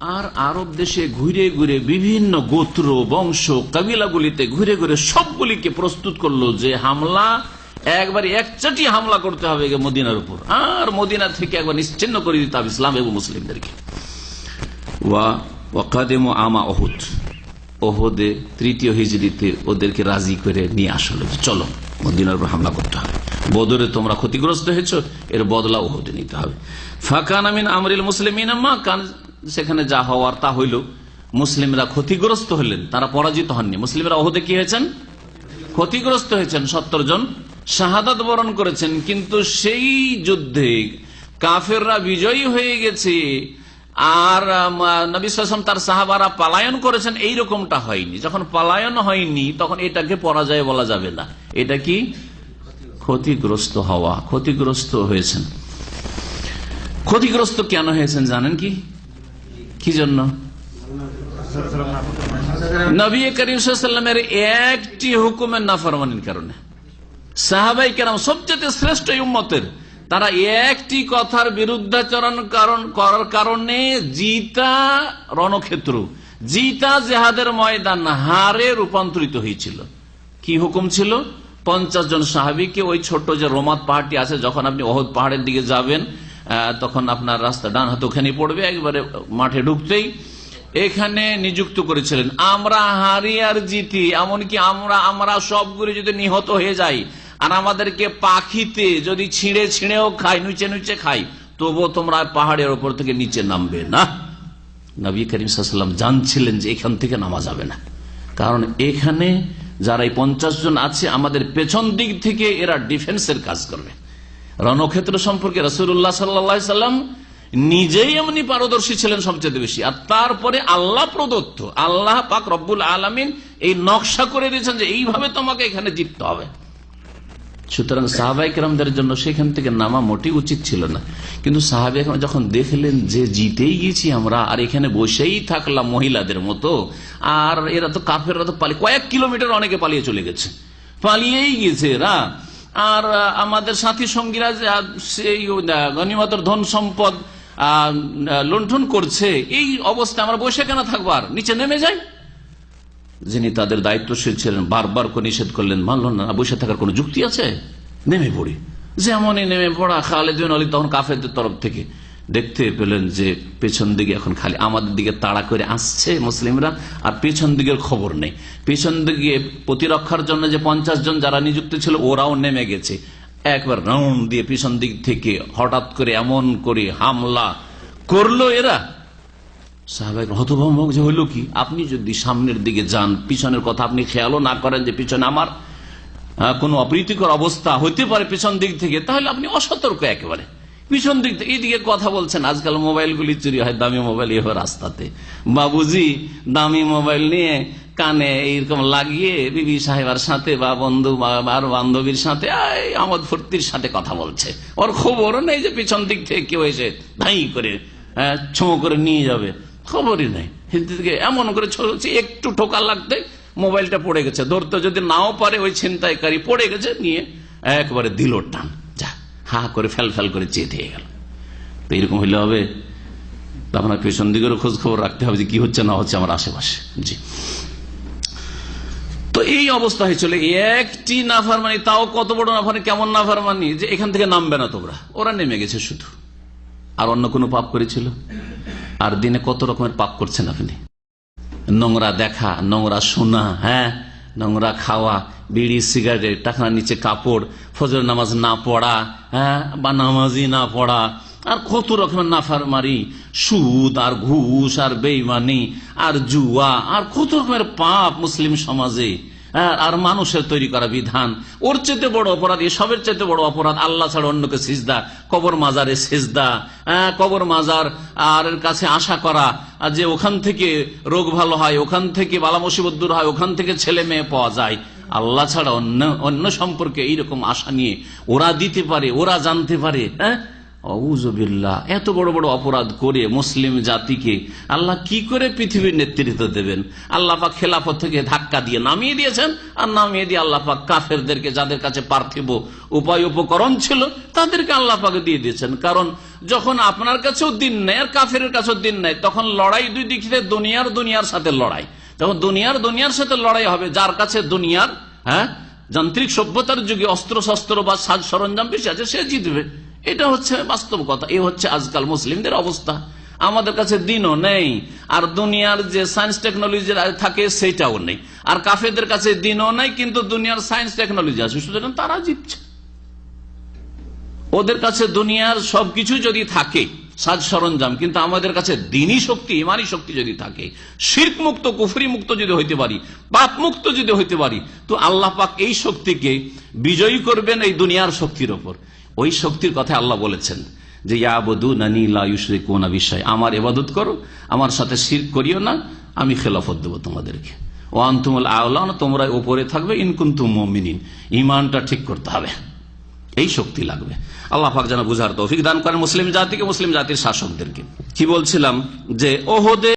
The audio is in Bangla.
আর আরব দেশে ঘুরে ঘুরে বিভিন্ন গোত্র, বংশ, কাবিলাগুলিতে ঘুরে ঘুরে সবগুলিকে প্রস্তুত করল যে হামলা, একবার একচাটি হামলা করতে হবে মদিনার উপর। আর মদিনা থেকে একবার নিশ্চিন্ন করে দিতে হবে ইসলাম এবং মুসলিমদেরকে। ওয়া ওয়াকাদেম আমা অহুদ ওহদে তৃতীয় হিজড়িতে ওদেরকে রাজি করে নিয়ে আসলো চলো, মদিনার উপর হামলা করতে হবে। বদরে তোমরা ক্ষতিগ্রস্ত হয়েছ, এর বদলা ওহদে নিতে হবে। ফাঁকান আমিন আমরিল মুসলিম সেখানে যা হওয়ার তা হইল, মুসলিমরা ক্ষতিগ্রস্ত হলেন, তারা পরাজিত হননি। মুসলিমরা ওহদে কি হয়েছেন? ক্ষতিগ্রস্ত হয়েছেন, সত্তর জন। শাহাদাত বরণ করেছেন, কিন্তু সেই যুদ্ধে কাফেররা বিজয়ী হয়ে গেছে। আর নবী সাসম তার সাহাবারা পালায়ন করেছেন এই রকমটা হয়নি। যখন পালায়ন হয়নি, তখন এটাকে পরাজয় বলা যাবে না। এটা কি? ক্ষতিগ্রস্ত হওয়া। ক্ষতিগ্রস্ত হয়েছেন। ক্ষতিগ্রস্ত কেন হয়েছেন জানেন কি? কি জন্য? নবী করিমের একটি হুকুমের নাফরমানির কারণে। সাহাবাই কেরাম সবচেয়ে শ্রেষ্ঠ উম্মতের, তারা একটি কথার বিরুদ্ধাচরণ কারণ, করার কারণে জিতা রণক্ষেত্র, জিতা জেহাদের ময়দান হারে রূপান্তরিত হয়েছিল। কি হুকুম ছিল? পঞ্চাশ জন সাহাবিকে ওই ছোট্ট যে রোমাত পাহাড়টি আছে, যখন আপনি অহদ পাহাড়ের দিকে যাবেন তখন আপনার রাস্তা ডান হাত ওখানে পড়বে, একবারে মাঠে ঢুকতেই এখানে নিযুক্ত করেছিলেন। আমরা হারি আর জিতি, এমনকি আমরা আমরা সবগুলি যদি নিহত হয়ে যাই, আর আমাদেরকে পাখিতে যদি ছিঁড়ে ছিঁড়েও খাই নুচে নুচে খাই তবুও তোমরা পাহাড়ের ওপর থেকে নিচে নামবে না। নবী করিম সাল্লাম জানছিলেন যে এখান থেকে নামা যাবে না। কারণ এখানে যারা এই পঞ্চাশ জন আছে, আমাদের পেছন দিক থেকে এরা ডিফেন্সের কাজ করবে। রণক্ষেত্র সম্পর্কে রসুল্লাহ সাল্লা সাল্লাম নিজেই এমনি পারদর্শী ছিলেন সবচেয়ে বেশি। আর তারপরে আল্লাহ প্রদত্ত, আল্লাহ পাক রব্বুল আলমিন এই নকশা করে দিয়েছেন যে এইভাবে তোমাকে এখানে জিততে হবে। সুতরাং সাহাবাই কেরামদের জন্য সেখান থেকে নামা মোটেই উচিত ছিল না। কিন্তু সাহাবাই যখন দেখলেন যে জিতেই গেছি আমরা, আর এখানে বসেই থাকলাম মহিলাদের মতো, আর এরা তো কাফেররা তো পালিয়ে কয়েক কিলোমিটার অনেকে পালিয়ে চলে গেছে। পালিয়েই গেছে এরা। আর আমাদের সাথী সঙ্গীরা সেই গণিমতর ধন সম্পদ লুণ্ঠন করছে, এই অবস্থা আমরা বসে কেন থাকব আর? নিচে নেমে যাই। যিনি তাদের দায়িত্বশীল ছিলেন, বারবার করে নিষেধ করলেন মানল না, বসে থাকার কোন যুক্তি আছে? নেমে পড়ি। যেমনই নেমে পড়া খালেদ আলী তখন কাফেরদের তরফ থেকে। দেখতে পেলেন যে পেছন দিকে এখন খালি আমাদের দিকে তাড়া করে আসছে মুসলিমরা, আর পেছন দিকের খবর নেই। পেছন দিকে প্রতিরক্ষার জন্য যে পঞ্চাশ জন যারা নিযুক্ত ছিল, ওরাও নেমে গেছে। একবার রাউন্ড দিয়ে পিছন দিক থেকে হঠাৎ করে এমন করে হামলা করল এরা। সাহাবাহিক হতভম্বক যে হইল কি? আপনি যদি সামনের দিকে যান, পিছনের কথা আপনি খেয়ালও না করেন যে পিছনে আমার কোনো অপ্রীতিকর অবস্থা হইতে পারে পিছন দিক থেকে, তাহলে আপনি অসতর্ক একেবারে। পিছন দিক থেকে এইদিকে কথা বলছেন, আজকাল মোবাইলগুলি চুরি হয়, দামি মোবাইল এ রাস্তাতে। বাবুজি, দামি মোবাইল নিয়ে কানে এইরকম লাগিয়ে বিবি সাহেবার সাথে বা বন্ধু আর বান্ধবীর সাথে আমদ ফুর্তির সাথে কথা বলছে। ওর খবরও নেই যে পিছন দিক থেকে কেউ এসে ধাই করে ছো করে নিয়ে যাবে। খবরই নেই। থেকে এমন করে চলছে একটু ঠোকা লাগতে মোবাইলটা পড়ে গেছে। ধরতে যদি নাও পারে, ওই ছিনতাইকারী পড়ে গেছে, নিয়ে একবারে দিল টান। হা করে ফেল করে চেয়ে দিয়ে গেল। তো এরকম হইলে হবে আপনার পেছন দিকেরও খোঁজ খবর রাখতে হবে যে কি হচ্ছে না হচ্ছে আমার আশেপাশে। জি। তো এই অবস্থা হয়েছিল একটি নাফারমানি, তাও কত বড় নাফারমানি, কেমন নাফারমানি, যে এখান থেকে নামবে না তোমরা। ওরা নেমে গেছে শুধু। আর অন্য কোনো পাপ করেছিল? আর দিনে কত রকমের পাপ করছেন আপনি? নোংরা দেখা, নোংরা শোনা হ্যাঁ? নোংরা খাওয়া, বিড়ি, সিগারেট টাকার নিচে কাপড় ফজর নামাজ না পড়া হ্যাঁ বা নামাজই না পড়া, আর কত রকমের নাফার মারি সুদ আর ঘুষ আর বেইমানি, আর জুয়া, আর কত রকমের পাপ মুসলিম সমাজে। আর মানুষের তৈরি করা বিধান। ওর চেতে বড় অপরাধ, এসবের চেতে বড় অপরাধ, আল্লাহ ছাড়া অন্যকে সিজদা, কবর মাজারে সেজদা কবর মাজার আর কাছে আশা করা যে ওখান থেকে রোগ ভালো হয়, ওখান থেকে বালা মুসিবত দূর হয়, ওখান থেকে ছেলে মেয়ে পাওয়া যায়। আল্লাহ ছাড়া অন্য অন্য সম্পর্কে এইরকম আশা নিয়ে ওরা দিতে পারে, ওরা জানতে পারে হ্যাঁ? এত বড় বড় অপরাধ করে মুসলিম জাতিকে আল্লাহ কি করে পৃথিবীর নেতৃত্ব দেবেন? আল্লাহ পাক খেলাফত থেকে ধাক্কা দিয়ে নামিয়ে দিয়েছেন, আর নামিয়ে দিয়ে আল্লাহ পাক কাফেরদেরকে যাদের কাছে পার্থিব উপায় উপকরণ ছিল, তাদেরকে আল্লাহ দিয়ে দিয়েছেন। কারণ যখন আপনার কাছেও দিন নেয় আর কাফের কাছেও দিন নেয় তখন লড়াই দুই দিক থেকে দুনিয়ার দুনিয়ার সাথে লড়াই। তখন দুনিয়ার দুনিয়ার সাথে লড়াই হবে, যার কাছে দুনিয়ার হ্যাঁ যান্ত্রিক সভ্যতার যুগে অস্ত্র শস্ত্র বা সাজ সরঞ্জাম বেশি আছে, সে জিতবে। এটা হচ্ছে বাস্তব কথা, এ হচ্ছে আজকাল মুসলিমদের অবস্থা। আমাদের কাছে দিনও নেই, আর দুনিয়ার যে সায়েন্স টেকনোলজি থাকে সেটাও নেই। আর কাফেদের কাছে দিনও নেই, কিন্তু দুনিয়ার সায়েন্স টেকনোলজি আছে, সুতরাং তারা জিতছে। ওদের কাছে দুনিয়ার সবকিছু যদি থাকে, সাজ সরঞ্জাম, কিন্তু আমাদের কাছে দিনই শক্তি ইমানি শক্তি যদি থাকে, শির্ক মুক্ত, কুফরি মুক্ত যদি হইতে পারি, পাপ মুক্ত যদি হইতে পারি, তো আল্লাহ পাক এই শক্তিকে বিজয়ী করবেন এই দুনিয়ার শক্তির ওপর। ওই শক্তির কথা আল্লাহ বলেছেন যে বিষয় আমার এবাদত করো, আমার সাথে শির করিও না, আমি খেলাফত দেবো তোমাদেরকে। ও আন্তুমুল আওলান তোমরা উপরে থাকবে ইনকুন্তুম মমিনিন ইমানটা ঠিক করতে হবে। এই শক্তি লাগবে। আল্লাহ পাক যেন বুঝার তৌফিক দান করেন মুসলিম জাতিকে, মুসলিম জাতির শাসকদেরকে। কি বলছিলাম? যে, ওহদে